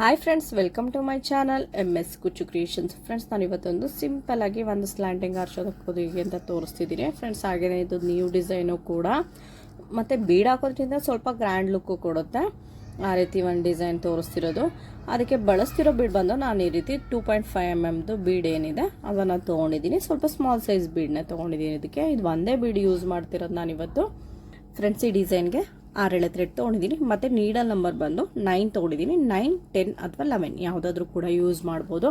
Hi friends welcome to my channel M S Kuchchu creations friends ನಾನು ಇವತ್ತೊಂದು simple ಆಗಿ ಒಂದು ಸ್ಲ್ಯಾಂಟಿಂಗ್ ಹಾರ್ಸೋದಕ್ಕೆ ಹೇಗೆ ಅಂತ ತೋರಿಸ್ತಿದ್ದೀನಿ ಫ್ರೆಂಡ್ಸ್ ಹಾಗೆಯೇ ಇದು ನ್ಯೂ ಡಿಸೈನು ಕೂಡ. ಮತ್ತು ಬೀಡ್ ಹಾಕೋದ್ರಿಂದ ಸ್ವಲ್ಪ ಗ್ರ್ಯಾಂಡ್ ಲುಕ್ಕು ಕೊಡುತ್ತೆ. ಆ ರೀತಿ ಒಂದು ಡಿಸೈನ್ ತೋರಿಸ್ತಿರೋದು. ಅದಕ್ಕೆ ಬಳಸ್ತಿರೋ ಬೀಡ್ ಬಂದು ನಾನು ಈ ರೀತಿ ಟೂ ಪಾಯಿಂಟ್ ಫೈವ್ ಎಂ ಎಮ್ದು ಬೀಡ್ ಏನಿದೆ, ಅದನ್ನು ತೊಗೊಂಡಿದ್ದೀನಿ ಸ್ವಲ್ಪ ಸ್ಮಾಲ್ ಸೈಜ್ ಬೀಡನ್ನ ತೊಗೊಂಡಿದ್ದೀನಿ ಇದಕ್ಕೆ ಇದು ಒಂದೇ ಬೀಡ್ ಯೂಸ್ ಮಾಡ್ತಿರೋದು ನಾನಿವತ್ತು. ಫ್ರೆಂಡ್ಸ್ ಈ ಡಿಸೈನ್ಗೆ ಆರೇಳೆ ಥ್ರೆಡ್ ತೊಗೊಂಡಿದ್ದೀನಿ ಮತ್ತು ನೀಡಲ್ ನಂಬರ್ ಬಂದು ನೈನ್ ತೊಗೊಂಡಿದ್ದೀನಿ ನೈನ್ ಟೆನ್ ಅಥವಾ ಲೆವೆನ್ ಯಾವುದಾದ್ರೂ ಕೂಡ ಯೂಸ್ ಮಾಡ್ಬೋದು.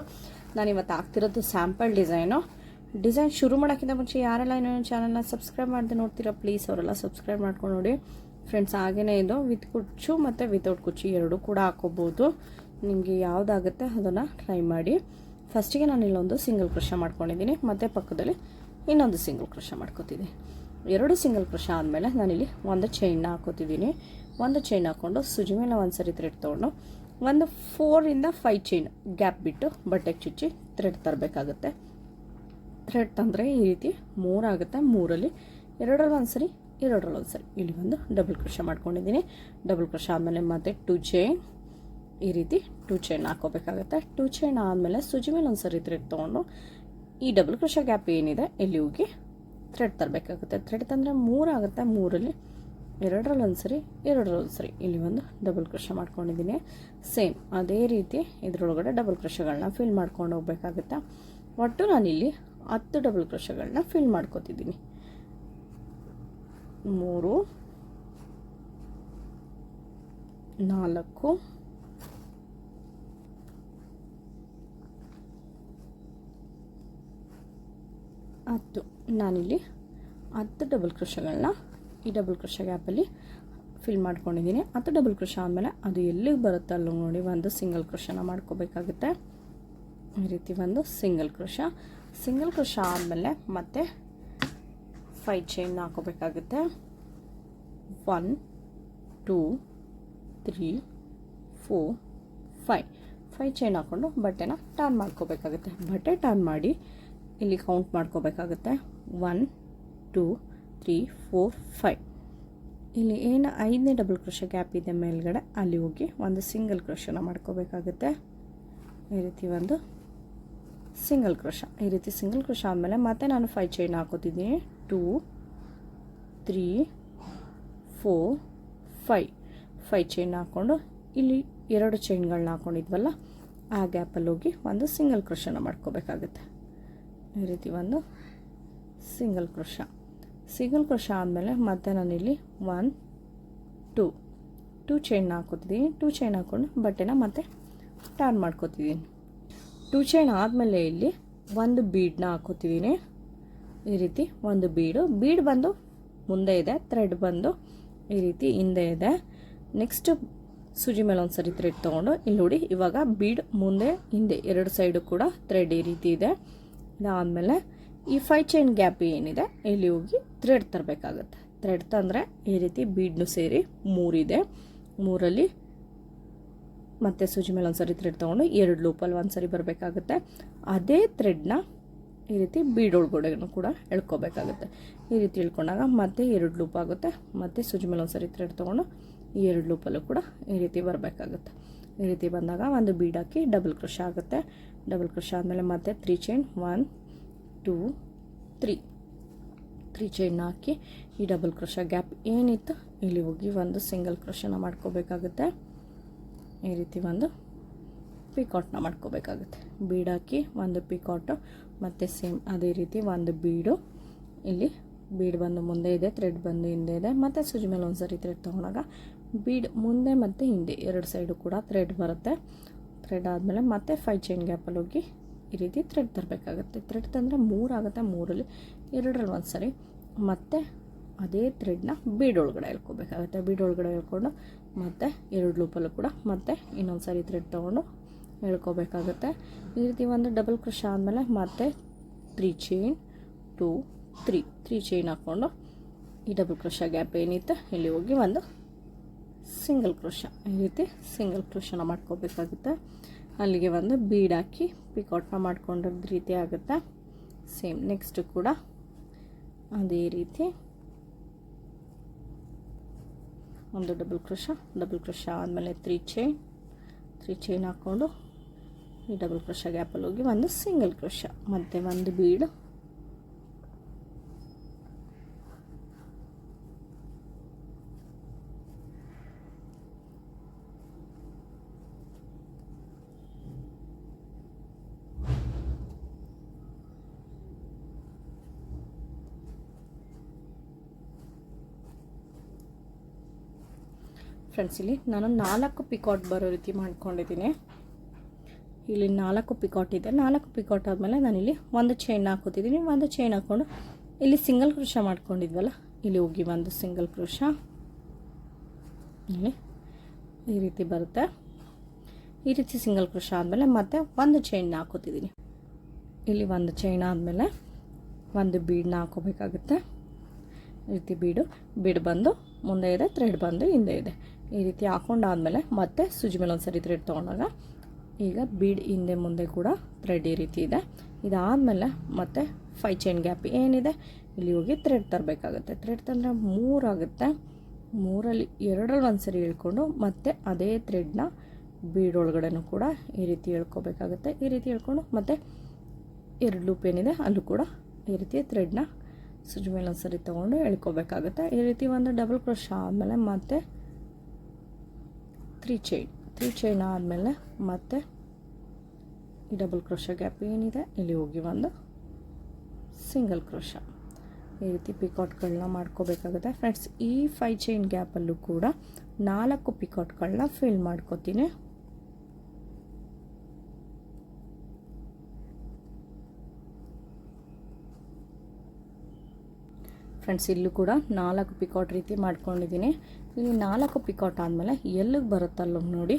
ನಾನು ಇವತ್ತು ಆಗ್ತಿರೋದು ಸ್ಯಾಂಪಲ್ ಡಿಸೈನು ಡಿಸೈನ್ ಶುರು ಮಾಡೋಕ್ಕಿಂತ ಮುಂಚೆ ಯಾರೆಲ್ಲ ಇನ್ನೊಂದು ಚಾನಲ್ನ ಸಬ್ಸ್ಕ್ರೈಬ್ ಮಾಡಿದೆ ನೋಡ್ತೀರಾ? ಪ್ಲೀಸ್ ಅವರೆಲ್ಲ ಸಬ್ಸ್ಕ್ರೈಬ್ ಮಾಡ್ಕೊಂಡು ನೋಡಿ. ಫ್ರೆಂಡ್ಸ್ ಹಾಗೇ ಇದು. ವಿತ್ ಕುಚ್ಚು ಮತ್ತು ವಿತೌಟ್ ಕುಚ್ಚು ಎರಡೂ ಕೂಡ ಹಾಕೋಬೋದು. ನಿಮಗೆ ಯಾವುದಾಗುತ್ತೆ ಅದನ್ನು ಟ್ರೈ ಮಾಡಿ. ಫಸ್ಟಿಗೆ ನಾನು ಇಲ್ಲೊಂದು ಸಿಂಗಲ್ ಕ್ರಷ ಮಾಡ್ಕೊಂಡಿದ್ದೀನಿ ಮತ್ತು ಪಕ್ಕದಲ್ಲಿ ಇನ್ನೊಂದು ಸಿಂಗಲ್ ಕ್ರಷ ಮಾಡ್ಕೊತಿದ್ದೀನಿ ಎರಡು ಸಿಂಗಲ್ ಕ್ರಶ ಆದಮೇಲೆ ನಾನಿಲ್ಲಿ ಒಂದು ಚೈನ್ನ ಹಾಕೋತಿದ್ದೀನಿ. ಒಂದು ಚೈನ್ ಹಾಕ್ಕೊಂಡು ಸುಜಿ ಮೇಲೆ ಒಂದು ಸರಿ ಥ್ರೆಡ್ ತೊಗೊಂಡು ಒಂದು ಫೋರಿಂದ ಫೈವ್ ಚೈನ್ ಗ್ಯಾಪ್ ಬಿಟ್ಟು ಬಟ್ಟೆಗೆ ಚುಚ್ಚಿ ಥ್ರೆಡ್ ತರಬೇಕಾಗುತ್ತೆ. ಥ್ರೆಡ್ ತಂದರೆ ಈ ರೀತಿ ಮೂರಾಗುತ್ತೆ ಮೂರಲ್ಲಿ. ಎರಡರಲ್ಲಿ ಒಂದು ಸರಿ, ಎರಡರಲ್ಲಿ ಒಂದು ಸರಿ. ಇಲ್ಲಿ ಒಂದು ಡಬಲ್ ಕೃಷ ಮಾಡ್ಕೊಂಡಿದ್ದೀನಿ. ಡಬಲ್ ಕೃಷ ಆದಮೇಲೆ ಮತ್ತೆ ಟು ಚೈನ್ ಈ ರೀತಿ ಟೂ ಚೈನ್ ಹಾಕೋಬೇಕಾಗುತ್ತೆ. ಟೂ ಚೈನ್ ಆದಮೇಲೆ ಸುಜಿ ಮೇಲೆ ಒಂದು ಸರಿ ಥ್ರೆಡ್ ತೊಗೊಂಡು ಈ ಡಬಲ್ ಕ್ರಶ ಗ್ಯಾಪ್ ಏನಿದೆ, ಇಲ್ಲಿ ಹೋಗಿ ಥ್ರೆಡ್ ತರಬೇಕಾಗುತ್ತೆ. ಥ್ರೆಡ್ ತಂದರೆ ಮೂರಾಗುತ್ತೆ ಮೂರಲ್ಲಿ ಎರಡರಲ್ಲಿ ಒಂದು ಸರಿ ಎರಡರಲ್ಲಿ ಸರಿ ಇಲ್ಲಿ ಒಂದು ಡಬಲ್ ಕ್ರಷ ಮಾಡ್ಕೊಂಡಿದ್ದೀನಿ. ಸೇಮ್ ಅದೇ ರೀತಿ ಇದರೊಳಗಡೆ ಡಬಲ್ ಕ್ರಷಗಳನ್ನ ಫಿಲ್ ಮಾಡ್ಕೊಂಡು ಹೋಗ್ಬೇಕಾಗುತ್ತೆ? ಒಟ್ಟು ನಾನಿಲ್ಲಿ ಹತ್ತು ಡಬಲ್ ಕ್ರಷಗಳನ್ನ ಫಿಲ್ ಮಾಡ್ಕೋತಿದ್ದೀನಿ. ಮೂರು, ನಾಲ್ಕು ಹತ್ತು ನಾನಿಲ್ಲಿ ಹತ್ತು ಡಬಲ್ ಕೃಷಗಳನ್ನ ಈ ಡಬಲ್ ಕೃಷ ಗ್ಯಾಪಲ್ಲಿ ಫಿಲ್ ಮಾಡ್ಕೊಂಡಿದ್ದೀನಿ. ಹತ್ತು ಡಬಲ್ ಕೃಷ ಆದಮೇಲೆ ಅದು ಎಲ್ಲಿಗೆ ಬರುತ್ತೆ ಅಲ್ಲೂ ನೋಡಿ ಒಂದು ಸಿಂಗಲ್ ಕೃಷನ ಮಾಡ್ಕೋಬೇಕಾಗುತ್ತೆ. ಈ ರೀತಿ ಒಂದು ಸಿಂಗಲ್ ಕೃಷ ಸಿಂಗಲ್ ಕೃಷ ಆದಮೇಲೆ ಮತ್ತೆ five chain ಹಾಕೋಬೇಕಾಗುತ್ತೆ. One two three four five five chain ಹಾಕ್ಕೊಂಡು ಬಟ್ಟೆನ ಟರ್ನ್ ಮಾಡ್ಕೋಬೇಕಾಗುತ್ತೆ. ಬಟ್ಟೆ ಟರ್ನ್ ಮಾಡಿ ಇಲ್ಲಿ ಕೌಂಟ್ ಮಾಡ್ಕೋಬೇಕಾಗುತ್ತೆ. One two three four five ಇಲ್ಲಿ ಏನು ಐದನೇ ಡಬಲ್ ಕ್ರೋಶ ಗ್ಯಾಪ್ ಇದೆ ಮೇಲ್ಗಡೆ, ಅಲ್ಲಿ ಹೋಗಿ ಒಂದು ಸಿಂಗಲ್ ಕ್ರೋಶನ ಮಾಡ್ಕೋಬೇಕಾಗುತ್ತೆ. ಈ ರೀತಿ ಒಂದು ಸಿಂಗಲ್ ಕ್ರೋಶ ಈ ರೀತಿ ಸಿಂಗಲ್ ಕ್ರೋಶ ಆದಮೇಲೆ ಮತ್ತೆ ನಾನು five chain ಹಾಕೋತಿದ್ದೀನಿ. Two three four five five chain ಹಾಕ್ಕೊಂಡು ಇಲ್ಲಿ ಎರಡು ಚೈನ್ಗಳನ್ನ ಹಾಕ್ಕೊಂಡಿದ್ವಲ್ಲ ಆ ಗ್ಯಾಪಲ್ಲಿ ಹೋಗಿ ಒಂದು ಸಿಂಗಲ್ ಕ್ರೋಶನ ಮಾಡ್ಕೋಬೇಕಾಗುತ್ತೆ. ಈ ರೀತಿ ಒಂದು ಸಿಂಗಲ್ ಕ್ರೋಶ ಸಿಂಗಲ್ ಕ್ರೋಶ ಆದಮೇಲೆ ಮತ್ತೆ ನಾನಿಲ್ಲಿ ಒನ್ ಟೂ ಟೂ ಚೈನ್ ಹಾಕೋತಿದ್ದೀನಿ ಟೂ ಚೈನ್ ಹಾಕ್ಕೊಂಡು ಬಟ್ಟೆನ ಮತ್ತೆ ಟರ್ನ್ ಮಾಡ್ಕೋತಿದ್ದೀನಿ ಟೂ ಚೈನ್ ಆದಮೇಲೆ ಇಲ್ಲಿ ಒಂದು ಬೀಡನ್ನ ಹಾಕೋತಿದ್ದೀನಿ ಈ ರೀತಿ ಒಂದು ಬೀಡು ಬೀಡ್ ಬಂದು ಮುಂದೆ ಇದೆ ಥ್ರೆಡ್ ಬಂದು ಈ ರೀತಿ ಹಿಂದೆ ಇದೆ. ನೆಕ್ಸ್ಟ್ ಸೂಜಿ ಮೇಲೆ ಒಂದು ಸರಿ ಥ್ರೆಡ್ ತೊಗೊಂಡು, ಇಲ್ಲಿ ನೋಡಿ ಇವಾಗ ಬೀಡ್ ಮುಂದೆ, ಹಿಂದೆ ಎರಡು ಸೈಡು ಕೂಡ ಥ್ರೆಡ್ ಈ ರೀತಿ ಇದೆ. ಇದಾದಮೇಲೆ ಈ ಫೈ ಚೈನ್ ಗ್ಯಾಪ್ ಏನಿದೆ, ಇಲ್ಲಿ ಹೋಗಿ ಥ್ರೆಡ್ ತರಬೇಕಾಗುತ್ತೆ. ಥ್ರೆಡ್ ತಂದರೆ ಈ ರೀತಿ ಬೀಡ್ನು ಸೇರಿ ಮೂರಿದೆ ಮೂರಲ್ಲಿ ಮತ್ತೆ ಸೂಜಿ ಮೇಲೆ ಒಂದು ಸರಿ ಥ್ರೆಡ್ ತೊಗೊಂಡು ಎರಡು ಲೂಪಲ್ಲಿ ಒಂದು ಸರಿ ಬರಬೇಕಾಗುತ್ತೆ. ಅದೇ ಥ್ರೆಡ್ನ ಈ ರೀತಿ ಬೀಡ್ ಒಳಗಡೆನೂ ಕೂಡ ಎಳ್ಕೊಬೇಕಾಗುತ್ತೆ. ಈ ರೀತಿ ಇಳ್ಕೊಂಡಾಗ ಮತ್ತೆ ಎರಡು ಲೂಪ್ ಆಗುತ್ತೆ. ಮತ್ತೆ ಸೂಜಿ ಮೇಲೆ ಒಂದ್ಸರಿ ಥ್ರೆಡ್ ತೊಗೊಂಡು ಈ ಎರಡು ಲೂಪಲ್ಲೂ ಕೂಡ ಈ ರೀತಿ ಬರಬೇಕಾಗುತ್ತೆ. ಈ ರೀತಿ ಬಂದಾಗ ಒಂದು ಬೀಡ್ ಹಾಕಿ ಡಬಲ್ ಕ್ರಷ್ ಆಗುತ್ತೆ. ಡಬಲ್ ಕ್ರೋಶ ಆದಮೇಲೆ ಮತ್ತೆ three chain one two three three chain ಹಾಕಿ ಈ ಡಬಲ್ ಕ್ರೋಶ ಗ್ಯಾಪ್ ಏನಿತ್ತು, ಇಲ್ಲಿ ಹೋಗಿ ಒಂದು ಸಿಂಗಲ್ ಕ್ರೋಶನ ಮಾಡ್ಕೋಬೇಕಾಗುತ್ತೆ. ಈ ರೀತಿ ಒಂದು ಪಿಕಾಟ್ನ ಮಾಡ್ಕೋಬೇಕಾಗುತ್ತೆ. ಬೀಡ್ ಹಾಕಿ ಒಂದು ಪಿಕಾಟು ಮತ್ತು ಸೇಮ್ ಅದೇ ರೀತಿ ಒಂದು ಬೀಡು. ಇಲ್ಲಿ ಬೀಡ್ ಬಂದು ಮುಂದೆ ಇದೆ ಥ್ರೆಡ್ ಬಂದು ಹಿಂದೆ ಇದೆ, ಮತ್ತು ಸುಜಿ ಮೇಲೆ ಒಂದು ಸರಿ ಥ್ರೆಡ್ ತೊಗೊಂಡಾಗ ಬೀಡ್ ಮುಂದೆ ಮತ್ತು ಹಿಂದೆ ಎರಡು ಸೈಡು ಕೂಡ ಥ್ರೆಡ್ ಬರುತ್ತೆ. ಥ್ರೆಡ್ ಆದಮೇಲೆ ಮತ್ತೆ ಫೈವ್ ಚೈನ್ ಗ್ಯಾಪಲ್ಲಿ ಹೋಗಿ ಈ ರೀತಿ ಥ್ರೆಡ್ ತರಬೇಕಾಗುತ್ತೆ. ಥ್ರೆಡ್ ತಂದರೆ ಮೂರಾಗುತ್ತೆ ಮೂರಲ್ಲಿ ಎರಡರಲ್ಲಿ ಒಂದು ಸರಿ. ಮತ್ತೆ ಅದೇ ಥ್ರೆಡ್ನ ಬೀಡ್ ಒಳಗಡೆ ಎಳ್ಕೊಬೇಕಾಗುತ್ತೆ. ಬೀಡ್ ಒಳಗಡೆ ಎಳ್ಕೊಂಡು ಮತ್ತೆ ಎರಡು ಲೂಪಲ್ಲೂ ಕೂಡ ಮತ್ತೆ ಇನ್ನೊಂದು ಸರಿ ಥ್ರೆಡ್ ತೊಗೊಂಡು ಎಳ್ಕೊಬೇಕಾಗುತ್ತೆ. ಈ ರೀತಿ ಒಂದು ಡಬಲ್ ಕ್ರಷ್ ಆದಮೇಲೆ ಮತ್ತೆ three chain two three three chain ಹಾಕ್ಕೊಂಡು ಈ ಡಬಲ್ ಕ್ರಷ ಗ್ಯಾಪ್ ಏನಿತ್ತು, ಇಲ್ಲಿ ಹೋಗಿ ಒಂದು ಸಿಂಗಲ್ ಕ್ರೋಶ, ಈ ರೀತಿ ಸಿಂಗಲ್ ಕ್ರೋಶನ ಮಾಡ್ಕೋಬೇಕಾಗುತ್ತೆ. ಅಲ್ಲಿಗೆ ಒಂದು ಬೀಡ್ ಹಾಕಿ ಪಿಕೌಟ್ನ ಮಾಡ್ಕೊಂಡಿದ್ದ ರೀತಿ ಆಗುತ್ತೆ. ಸೇಮ್ ನೆಕ್ಸ್ಟು ಕೂಡ ಅದೇ ರೀತಿ ಒಂದು ಡಬಲ್ ಕ್ರೋಶ ಡಬಲ್ ಕ್ರೋಶ ಆದಮೇಲೆ ತ್ರೀ ಚೈನ್ ತ್ರೀ ಚೈನ್ ಹಾಕ್ಕೊಂಡು ಈ ಡಬಲ್ ಕ್ರೋಶ ಗ್ಯಾಪಲ್ಲಿ ಹೋಗಿ ಒಂದು ಸಿಂಗಲ್ ಕ್ರೋಶ, ಮತ್ತು ಒಂದು ಬೀಡು. ಫ್ರೆಂಡ್ಸ್ ಇಲ್ಲಿ ನಾನು ನಾಲ್ಕು ಪಿಕಾಟ್ ಬರೋ ರೀತಿ ಮಾಡ್ಕೊಂಡಿದ್ದೀನಿ. ಇಲ್ಲಿ ನಾಲ್ಕು ಪಿಕಾಟ್ ಇದೆ. ನಾಲ್ಕು ಪಿಕಾಟ್ ಆದಮೇಲೆ ನಾನಿಲ್ಲಿ ಒಂದು ಚೈನ್ ಹಾಕೋತಿದ್ದೀನಿ ಒಂದು ಚೈನ್ ಹಾಕ್ಕೊಂಡು ಇಲ್ಲಿ ಸಿಂಗಲ್ ಕೃಷ ಮಾಡ್ಕೊಂಡಿದ್ವಲ್ಲ, ಇಲ್ಲಿ ಹೋಗಿ ಒಂದು ಸಿಂಗಲ್ ಕೃಷ ಇಲ್ಲಿ ಈ ರೀತಿ ಬರುತ್ತೆ. ಈ ರೀತಿ ಸಿಂಗಲ್ ಕೃಷ ಆದಮೇಲೆ ಮತ್ತೆ ಒಂದು ಚೈನ್ ಹಾಕೋತಿದ್ದೀನಿ ಇಲ್ಲಿ ಒಂದು ಚೈನ್ ಆದಮೇಲೆ ಒಂದು ಬೀಡನ್ನ ಹಾಕೋಬೇಕಾಗುತ್ತೆ ಈ ರೀತಿ ಬೀಡು ಬೀಡು ಬಂದು ಮುಂದೆ ಇದೆ ಥ್ರೆಡ್ ಬಂದು ಹಿಂದೆ ಇದೆ. ಈ ರೀತಿ ಹಾಕೊಂಡಾದ್ಮೇಲೆ ಮತ್ತೆ ಸುಜಿ ಮೇಲೆ ಒಂದು ಸರಿ ಥ್ರೆಡ್ ತೊಗೊಂಡಾಗ ಈಗ ಬೀಡ್ ಹಿಂದೆ ಮುಂದೆ ಕೂಡ ಥ್ರೆಡ್ ಈ ರೀತಿ ಇದೆ. ಇದಾದಮೇಲೆ ಮತ್ತೆ ಫೈ ಚೈನ್ ಗ್ಯಾಪ್ ಏನಿದೆ, ಇಲ್ಲಿ ಹೋಗಿ ಥ್ರೆಡ್ ತರಬೇಕಾಗುತ್ತೆ. ಥ್ರೆಡ್ ತಂದರೆ ಮೂರಾಗುತ್ತೆ ಮೂರಲ್ಲಿ ಎರಡರಲ್ಲಿ ಒಂದು ಸರಿ ಹೇಳ್ಕೊಂಡು ಮತ್ತೆ ಅದೇ ಥ್ರೆಡ್ನ ಬೀಡ್ ಒಳಗಡೆನೂ ಕೂಡ ಈ ರೀತಿ ಹೇಳ್ಕೊಬೇಕಾಗುತ್ತೆ. ಈ ರೀತಿ ಹೇಳ್ಕೊಂಡು ಮತ್ತೆ ಎರಡು ಲೂಪ್ ಏನಿದೆ, ಅಲ್ಲೂ ಕೂಡ ಈ ರೀತಿ ಥ್ರೆಡ್ನ ಸುಜಿ ಮೇಲೆ ಒಂದು ಸರಿ ತೊಗೊಂಡು ಎಳ್ಕೊಬೇಕಾಗುತ್ತೆ. ಈ ರೀತಿ ಒಂದು ಡಬಲ್ ಕ್ರೋಶ್ ಆದಮೇಲೆ ಮತ್ತೆ ತ್ರೀ ಚೈನ್ ತ್ರೀ ಚೈನ್ ಆದಮೇಲೆ ಮತ್ತೆ ಈ ಡಬಲ್ ಕ್ರೋಶ ಗ್ಯಾಪ್ ಏನಿದೆ? ಇಲ್ಲಿ ಹೋಗಿ ಒಂದು ಸಿಂಗಲ್ ಕ್ರೋಶ ಈ ರೀತಿ ಪಿಕಾಟ್ಗಳನ್ನ ಮಾಡ್ಕೋಬೇಕಾಗುತ್ತೆ. ಫ್ರೆಂಡ್ಸ್ ಈ ಫೈ ಚೈನ್ ಗ್ಯಾಪಲ್ಲೂ ಕೂಡ ನಾಲ್ಕು ಪಿಕಾಟ್ಗಳನ್ನ ಫಿಲ್ ಮಾಡ್ಕೋತೀನಿ. ಫ್ರೆಂಡ್ಸ್ ಇಲ್ಲೂ ಕೂಡ ನಾಲ್ಕು ಪಿಕಾಟ್ ರೀತಿ ಮಾಡ್ಕೊಂಡಿದ್ದೀನಿ. ಇಲ್ಲಿ ನಾಲ್ಕು ಪಿಕಾಟ್ ಆದಮೇಲೆ ಎಲ್ಲಿಗೆ ಬರುತ್ತಲ್ಲ ನೋಡಿ.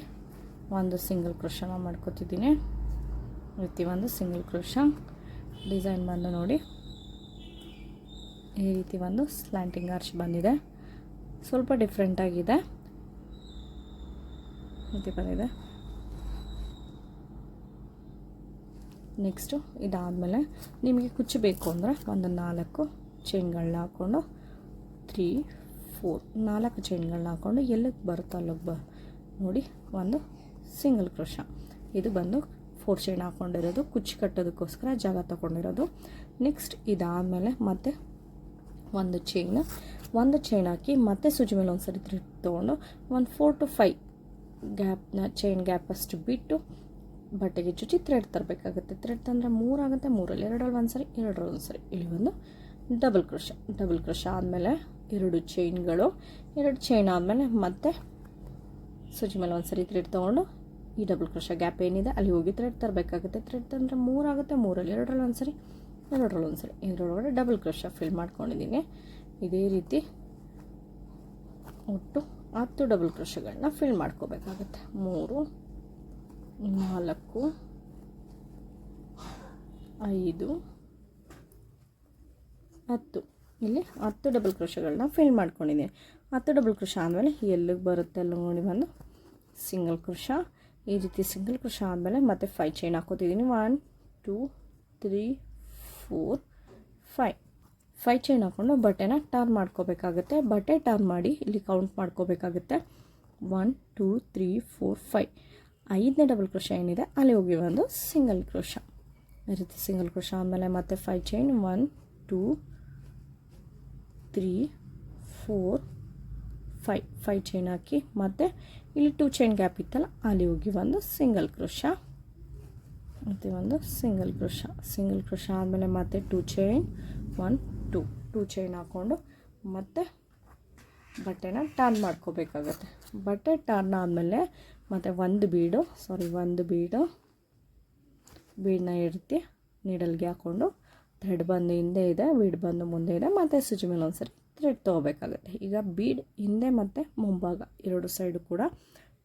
ಒಂದು ಸಿಂಗಲ್ ಕ್ರೋಶನ ಮಾಡ್ಕೊತಿದ್ದೀನಿ. ರೀತಿ ಒಂದು ಸಿಂಗಲ್ ಕ್ರೋಶ ಡಿಸೈನ್ ಬಂದು ನೋಡಿ. ಈ ರೀತಿ ಒಂದು ಸ್ಲ್ಯಾಂಟಿಂಗ್ ಆರ್ಚ್ ಬಂದಿದೆ. ಸ್ವಲ್ಪ ಡಿಫ್ರೆಂಟಾಗಿದೆ ರೀತಿ ಬಂದಿದೆ. ನೆಕ್ಸ್ಟು ಇದಾದಮೇಲೆ ನಿಮಗೆ ಕುಚ್ಚಬೇಕು ಅಂದರೆ ಒಂದು ನಾಲ್ಕು ಚೈನ್ಗಳನ್ನ ಹಾಕ್ಕೊಂಡು ತ್ರೀ ಫೋರ್ ನಾಲ್ಕು ಚೈನ್ಗಳನ್ನ ಹಾಕ್ಕೊಂಡು ಎಲ್ಲಿಗೆ ಬರುತ್ತೋ ಅಲ್ಲಿಗೆ ಬ ನೋಡಿ ಒಂದು ಸಿಂಗಲ್ ಕ್ರೋಶ ಇದು ಬಂದು ಫೋರ್ ಚೈನ್ ಹಾಕ್ಕೊಂಡಿರೋದು ಕುಚ್ಚು ಕಟ್ಟೋದಕ್ಕೋಸ್ಕರ ಜಾಗ ತೊಗೊಂಡಿರೋದು. ನೆಕ್ಸ್ಟ್ ಇದಾದಮೇಲೆ ಮತ್ತೆ ಒಂದು ಚೈನ್ ಒಂದು ಚೈನ್ ಹಾಕಿ ಮತ್ತೆ ಸುಜಿ ಮೇಲೆ ಒಂದು ಸರಿ ತೊಗೊಂಡು ಒಂದು ಫೋರ್ ಟು ಫೈವ್ ಗ್ಯಾಪ್ನ ಚೈನ್ ಗ್ಯಾಪ್ ಅಷ್ಟು ಬಿಟ್ಟು ಬಟ್ಟೆಗೆ ಚುಚ್ಚಿ ಥ್ರೆಡ್ ತರಬೇಕಾಗುತ್ತೆ. ಥ್ರೆಡ್ ತಂದರೆ ಮೂರಾಗುತ್ತೆ ಮೂರಲ್ಲಿ ಎರಡರಲ್ಲಿ ಒಂದು ಸರಿ ಎರಡರಲ್ಲಿ ಒಂದು ಸರಿ ಇಲ್ಲಿ ಒಂದು ಡಬಲ್ ಕ್ರೋಶ ಡಬಲ್ ಕ್ರೋಶ ಆದಮೇಲೆ ಎರಡು ಚೈನ್ಗಳು, ಎರಡು ಚೈನ್ ಆದಮೇಲೆ ಮತ್ತೆ ಸೂಜಿ ಮೇಲೆ ಒಂದು ಸರಿ ಥ್ರೆಡ್ ತೊಗೊಂಡು ಈ ಡಬಲ್ ಕ್ರೋಶ ಗ್ಯಾಪ್ ಏನಿದೆ ಅಲ್ಲಿ ಹೋಗಿ ಥ್ರೆಡ್ ತರಬೇಕಾಗುತ್ತೆ. ಥ್ರೆಡ್ ತಂದರೆ ಮೂರಾಗುತ್ತೆ ಮೂರಲ್ಲಿ ಎರಡರಲ್ಲಿ ಒಂದು ಸರಿ, ಎರಡರಲ್ಲಿ ಒಂದು ಸರಿ. ಇದರೊಳಗಡೆ ಡಬಲ್ ಕ್ರೋಶ ಫಿಲ್ ಮಾಡ್ಕೊಂಡಿದ್ದೀನಿ ಇದೇ ರೀತಿ ಒಟ್ಟು ಹತ್ತು ಡಬಲ್ ಕ್ರೋಶಗಳನ್ನ ಫಿಲ್ ಮಾಡ್ಕೋಬೇಕಾಗುತ್ತೆ. ಮೂರು, ನಾಲ್ಕು, ಐದು ಹತ್ತು. ಇಲ್ಲಿ ಹತ್ತು ಡಬಲ್ ಕ್ರೋಶಗಳನ್ನ ಫಿಲ್ ಮಾಡ್ಕೊಂಡಿದ್ದೀನಿ. ಹತ್ತು ಡಬಲ್ ಕ್ರೋಶ ಆದಮೇಲೆ ಎಲ್ಲಿಗೆ ಬರುತ್ತೆ ಅಲ್ಲಿ ನೋಡಿ ಬಂದು. ಸಿಂಗಲ್ ಕ್ರೋಶ ಈ ರೀತಿ ಸಿಂಗಲ್ ಕ್ರೋಶ ಆದಮೇಲೆ ಮತ್ತೆ five chain ಹಾಕೋತಿದ್ದೀನಿ. One two three four five five chain ಹಾಕ್ಕೊಂಡು ಬಟ್ಟೆನ ಟರ್ನ್ ಮಾಡ್ಕೋಬೇಕಾಗುತ್ತೆ. ಬಟ್ಟೆ ಟರ್ನ್ ಮಾಡಿ ಇಲ್ಲಿ ಕೌಂಟ್ ಮಾಡ್ಕೋಬೇಕಾಗುತ್ತೆ. One two three four five ಐದನೇ ಡಬಲ್ ಕ್ರೋಶ ಏನಿದೆ ಅಲ್ಲಿ ಹೋಗಿ ಒಂದು ಸಿಂಗಲ್ ಕ್ರೋಶ ಈ ರೀತಿ ಸಿಂಗಲ್ ಕ್ರೋಶ ಆದಮೇಲೆ ಮತ್ತೆ five chain one two three four five five chain ಹಾಕಿ, ಮತ್ತು ಇಲ್ಲಿ ಟೂ ಚೈನ್ ಗ್ಯಾಪ್ ಇತ್ತಲ್ಲ, ಅಲ್ಲಿ ಹೋಗಿ ಒಂದು ಸಿಂಗಲ್ ಕ್ರೋಶ. ಮತ್ತು ಒಂದು ಸಿಂಗಲ್ ಕ್ರೋಶ. ಸಿಂಗಲ್ ಕ್ರೋಶ ಆದಮೇಲೆ ಮತ್ತೆ two chain one two two chain ಹಾಕ್ಕೊಂಡು ಮತ್ತೆ ಬಟ್ಟೆನ ಟರ್ನ್ ಮಾಡ್ಕೋಬೇಕಾಗತ್ತೆ. ಬಟ್ಟೆ ಟರ್ನ್ ಆದಮೇಲೆ ಮತ್ತು ಒಂದು ಬೀಡು ಸಾರಿ ಒಂದು ಬೀಡು, ಬೀಡನ್ನ ಇಡ್ತಿ ನೀಡಲ್ಗೆ ಹಾಕ್ಕೊಂಡು ಥ್ರೆಡ್ ಬಂದು ಹಿಂದೆ ಇದೆ ಬೀಡ್ ಬಂದು ಮುಂದೆ ಇದೆ, ಮತ್ತು ಸುಜಿ ಮೇಲೆ ಒಂದು ಸರಿ ಥ್ರೆಡ್ ತೊಗೋಬೇಕಾಗುತ್ತೆ. ಈಗ ಬೀಡ್ ಹಿಂದೆ ಮತ್ತು ಮುಂಭಾಗ ಎರಡು ಸೈಡು ಕೂಡ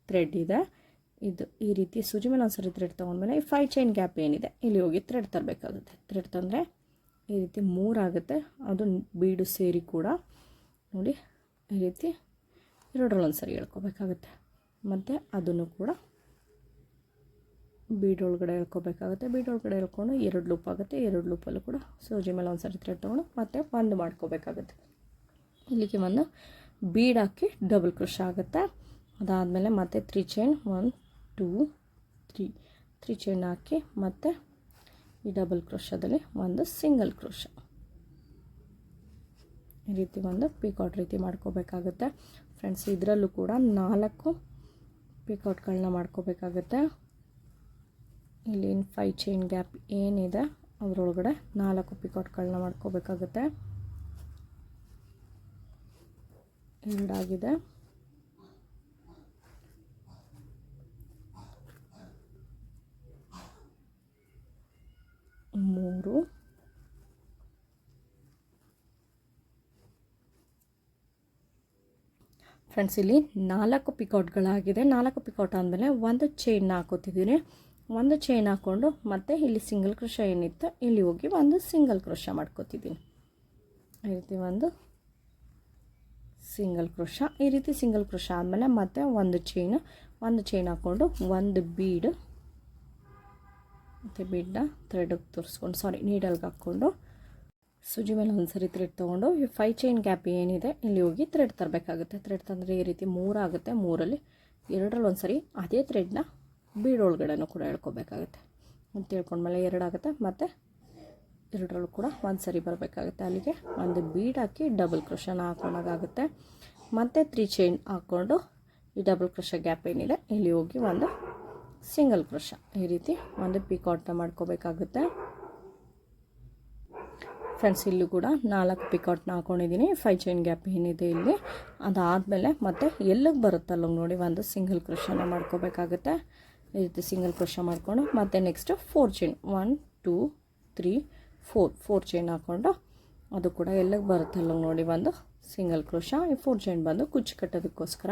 ಥ್ರೆಡ್ ಇದೆ. ಇದು ಈ ರೀತಿ ಸುಜಿ ಮೇಲೆ ಒಂದು ಸರಿ ಥ್ರೆಡ್ ತೊಗೊಂಡ್ಮೇಲೆ ಈ ಫೈವ್ ಚೈನ್ ಗ್ಯಾಪ್ ಏನಿದೆ, ಇಲ್ಲಿ ಹೋಗಿ ಥ್ರೆಡ್ ತರಬೇಕಾಗುತ್ತೆ. ಥ್ರೆಡ್ ತಂದರೆ ಈ ರೀತಿ ಮೂರಾಗುತ್ತೆ ಅದು ಬೀಡು ಸೇರಿ ಕೂಡ ನೋಡಿ ಈ ರೀತಿ ಎರಡರಲ್ಲೊಂದು ಸರಿ ಹೇಳ್ಕೊಬೇಕಾಗುತ್ತೆ ಮತ್ತು ಅದನ್ನು ಕೂಡ ಬೀಡ್ ಒಳಗಡೆ ಎಳ್ಕೋಬೇಕಾಗುತ್ತೆ. ಬೀಡ್ ಒಳಗಡೆ ಎಳ್ಕೊಂಡು ಎರಡು ಲೂಪ್ ಆಗುತ್ತೆ. ಎರಡು ಲೂಪಲ್ಲೂ ಕೂಡ ಸೂಜಿ ಮೇಲೆ ಒಂದು ಸರಿ ಥ್ರೆಡ್ ತೊಗೊಂಡು ಮತ್ತೆ ಒಂದು ಮಾಡ್ಕೋಬೇಕಾಗುತ್ತೆ. ಇಲ್ಲಿಗೆ ಒಂದು ಬೀಡ್ ಹಾಕಿ ಡಬಲ್ ಕ್ರೋಶ ಆಗುತ್ತೆ. ಅದಾದಮೇಲೆ ಮತ್ತೆ three chain one two three three chain ಹಾಕಿ ಮತ್ತು ಈ ಡಬಲ್ ಕ್ರೋಶದಲ್ಲಿ ಒಂದು ಸಿಂಗಲ್ ಕ್ರೋಶ ಈ ರೀತಿ ಒಂದು ಪಿಕೌಟ್ ರೀತಿ ಮಾಡ್ಕೋಬೇಕಾಗುತ್ತೆ. ಫ್ರೆಂಡ್ಸ್ ಇದರಲ್ಲೂ ಕೂಡ ನಾಲ್ಕು ಪಿಕೌಟ್ಗಳನ್ನ ಮಾಡ್ಕೋಬೇಕಾಗುತ್ತೆ. ಇಲ್ಲಿ ಫೈ ಚೈನ್ ಗ್ಯಾಪ್ ಏನಿದೆ, ಅದರೊಳಗಡೆ ನಾಲ್ಕು ಪಿಕಾಟ್ಗಳನ್ನ ಮಾಡ್ಕೋಬೇಕಾಗುತ್ತೆ. ಎರಡಾಗಿದೆ. ಮೂರು. ಫ್ರೆಂಡ್ಸ್ ಇಲ್ಲಿ ನಾಲ್ಕು ಪಿಕೌಟ್ಗಳಾಗಿದೆ ನಾಲ್ಕು ಪಿಕೌಟ್ ಆದಮೇಲೆ ಒಂದು ಚೈನ್ ಹಾಕೋತಿದ್ದೀನಿ. ಒಂದು ಚೈನ್ ಹಾಕ್ಕೊಂಡು ಮತ್ತು ಇಲ್ಲಿ ಸಿಂಗಲ್ ಕ್ರೋಶ ಏನಿತ್ತು ಇಲ್ಲಿ ಹೋಗಿ ಒಂದು ಸಿಂಗಲ್ ಕ್ರೋಶ ಮಾಡ್ಕೋತಿದ್ದೀನಿ. ಈ ರೀತಿ ಒಂದು ಸಿಂಗಲ್ ಕ್ರೋಶ ಈ ರೀತಿ ಸಿಂಗಲ್ ಕ್ರೋಶ ಆದಮೇಲೆ ಮತ್ತೆ ಒಂದು ಚೈನ್ ಒಂದು ಚೈನ್ ಹಾಕ್ಕೊಂಡು ಒಂದು ಬೀಡ್ ಮತ್ತು ಬೀಡನ್ನ ಥ್ರೆಡಿಗೆ ತೋರಿಸ್ಕೊಂಡು ಸಾರಿ ನೀಡಲ್ಗೆ ಹಾಕ್ಕೊಂಡು ಸುಜಿ ಮೇಲೆ ಒಂದು ಸರಿ ಥ್ರೆಡ್ ತೊಗೊಂಡು ಈ ಫೈ ಚೈನ್ ಗ್ಯಾಪ್ ಏನಿದೆ, ಇಲ್ಲಿ ಹೋಗಿ ಥ್ರೆಡ್ ತರಬೇಕಾಗುತ್ತೆ. ಥ್ರೆಡ್ ತಂದರೆ ಈ ರೀತಿ ಮೂರಾಗುತ್ತೆ ಮೂರಲ್ಲಿ ಎರಡರಲ್ಲಿ ಒಂದು ಸರಿ ಅದೇ ಥ್ರೆಡ್ನ ಬೀಡ್ ಒಳಗಡೆನೂ ಕೂಡ ಹೇಳ್ಕೊಬೇಕಾಗುತ್ತೆ. ಅಂತ ಹೇಳ್ಕೊಂಡ್ಮೇಲೆ ಎರಡಾಗುತ್ತೆ, ಮತ್ತು ಎರಡರಲ್ಲೂ ಕೂಡ ಒಂದು ಸರಿ ಬರಬೇಕಾಗುತ್ತೆ ಅಲ್ಲಿಗೆ. ಒಂದು ಬೀಡ್ ಹಾಕಿ ಡಬಲ್ ಕ್ರೋಶನ ಹಾಕೊಂಡಾಗುತ್ತೆ ಮತ್ತು ತ್ರೀ ಚೈನ್ ಹಾಕ್ಕೊಂಡು ಈ ಡಬಲ್ ಕ್ರೋಶ ಗ್ಯಾಪ್ ಏನಿದೆ, ಇಲ್ಲಿ ಹೋಗಿ ಒಂದು ಸಿಂಗಲ್ ಕ್ರೋಶ ಈ ರೀತಿ ಒಂದು ಪಿಕೌಟ್ನ ಮಾಡ್ಕೋಬೇಕಾಗುತ್ತೆ. ಫ್ರೆಂಡ್ಸ್ ಇಲ್ಲೂ ಕೂಡ ನಾಲ್ಕು ಪಿಕೌಟ್ನ ಹಾಕೊಂಡಿದ್ದೀನಿ. ಫೈವ್ ಚೈನ್ ಗ್ಯಾಪ್ ಏನಿದೆ ಇಲ್ಲಿ. ಅದಾದಮೇಲೆ ಮತ್ತೆ ಎಲ್ಲಿಗೆ ಬರುತ್ತಲ್ಲ ನೋಡಿ, ಒಂದು ಸಿಂಗಲ್ ಕ್ರೋಶನ ಮಾಡ್ಕೋಬೇಕಾಗುತ್ತೆ. ಈ ರೀತಿ ಸಿಂಗಲ್ ಕ್ರೋಶ ಮಾಡಿಕೊಂಡು. ಮತ್ತು next four chain one two three four four chain ಹಾಕ್ಕೊಂಡು ಅದು ಕೂಡ ಎಲ್ಲಿಗೆ ಬರುತ್ತಲ್ಲ ನೋಡಿ ಬಂದು? ಸಿಂಗಲ್ ಕ್ರೋಶ ಈ ಫೋರ್ ಚೈನ್ ಬಂದು ಕುಚ್ಚು ಕಟ್ಟೋದಕ್ಕೋಸ್ಕರ.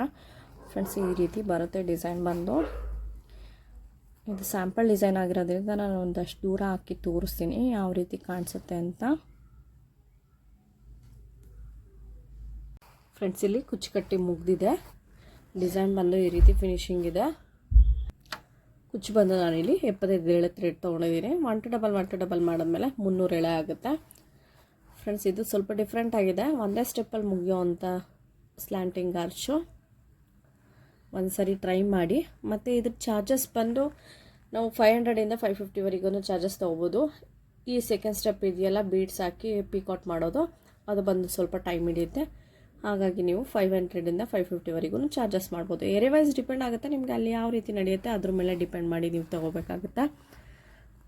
ಫ್ರೆಂಡ್ಸ್ ಈ ರೀತಿ ಬರುತ್ತೆ ಡಿಸೈನ್ ಬಂದು. ಇದು ಸ್ಯಾಂಪಲ್ ಡಿಸೈನ್ ಆಗಿರೋದ್ರಿಂದ ನಾನು ಒಂದಷ್ಟು ದೂರ ಹಾಕಿ ತೋರಿಸ್ತೀನಿ ಯಾವ ರೀತಿ ಕಾಣಿಸುತ್ತೆ ಅಂತ. ಫ್ರೆಂಡ್ಸ್ ಇಲ್ಲಿ ಕುಚ್ಚು ಕಟ್ಟಿ ಮುಗ್ದಿದೆ. ಡಿಸೈನ್ ಬಂದು ಈ ರೀತಿ ಫಿನಿಶಿಂಗ್ ಇದೆ. ಕುಚ್ಚು ಬಂದು ನಾನಿಲ್ಲಿ ಎಪ್ಪತ್ತೈದು ಎಳೆ ಥ್ರೆಡ್ ತೊಗೊಂಡಿದ್ದೀನಿ. One two double one two double ಮಾಡಿದ್ಮೇಲೆ ಮುನ್ನೂರು ಎಳೆ ಆಗುತ್ತೆ. ಫ್ರೆಂಡ್ಸ್ ಇದು ಸ್ವಲ್ಪ ಡಿಫ್ರೆಂಟ್ ಆಗಿದೆ. ಒಂದೇ ಸ್ಟೆಪ್ಪಲ್ಲಿ ಮುಗಿಯೋವಂಥ ಸ್ಲ್ಯಾಂಟಿಂಗ್ ಆರ್ಚು ಒಂದು ಸರಿ ಟ್ರೈ ಮಾಡಿ. ಮತ್ತು ಇದ್ರ ಚಾರ್ಜಸ್ ಬಂದು ನಾವು ಫೈವ್ ಹಂಡ್ರೆಡಿಂದ ಫೈವ್ ಫಿಫ್ಟಿವರೆಗೂ ಚಾರ್ಜಸ್ ತೊಗೋಬೋದು. ಈ ಸೆಕೆಂಡ್ ಸ್ಟೆಪ್ ಇದೆಯಲ್ಲ ಬೀಡ್ಸ್ ಹಾಕಿ ಪಿಕೌಟ್ ಮಾಡೋದು. ಅದು ಬಂದು ಸ್ವಲ್ಪ ಟೈಮ್ ಹಿಡಿಯುತ್ತೆ. ಹಾಗಾಗಿ ನೀವು ಫೈವ್ ಹಂಡ್ರೆಡಿಂದ ಫೈವ್ ಫಿಫ್ಟಿವರೆಗೂ ಚಾರ್ಜಸ್ ಮಾಡ್ಬೋದು. ಏರಿಯಾ ವೈಸ್ ಡಿಪೆಂಡ್ ಆಗುತ್ತೆ ನಿಮ್ಗೆ ಅಲ್ಲಿ ಯಾವ ರೀತಿ ನಡೆಯುತ್ತೆ, ಅದ್ರ ಮೇಲೆ ಡಿಪೆಂಡ್ ಮಾಡಿ ನೀವು ತೊಗೋಬೇಕಾಗುತ್ತೆ?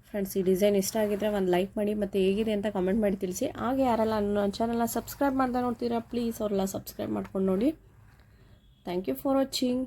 ಫ್ರೆಂಡ್ಸ್ ಈ ಡಿಸೈನ್ ಇಷ್ಟ ಆಗಿದ್ರೆ ಒಂದು ಲೈಕ್ ಮಾಡಿ ಮತ್ತು ಹೇಗಿದೆ ಅಂತ ಕಮೆಂಟ್ ಮಾಡಿ ತಿಳಿಸಿ. ಹಾಗೆ ಯಾರೆಲ್ಲ ನನ್ನ ಚಾನಲ್ನ ಸಬ್ಸ್ಕ್ರೈಬ್ ಮಾಡ್ದೆ ನೋಡ್ತೀರಾ ಪ್ಲೀಸ್ ಅವರೆಲ್ಲ ಸಬ್ಸ್ಕ್ರೈಬ್ ಮಾಡ್ಕೊಂಡು ನೋಡಿ. Thank you for watching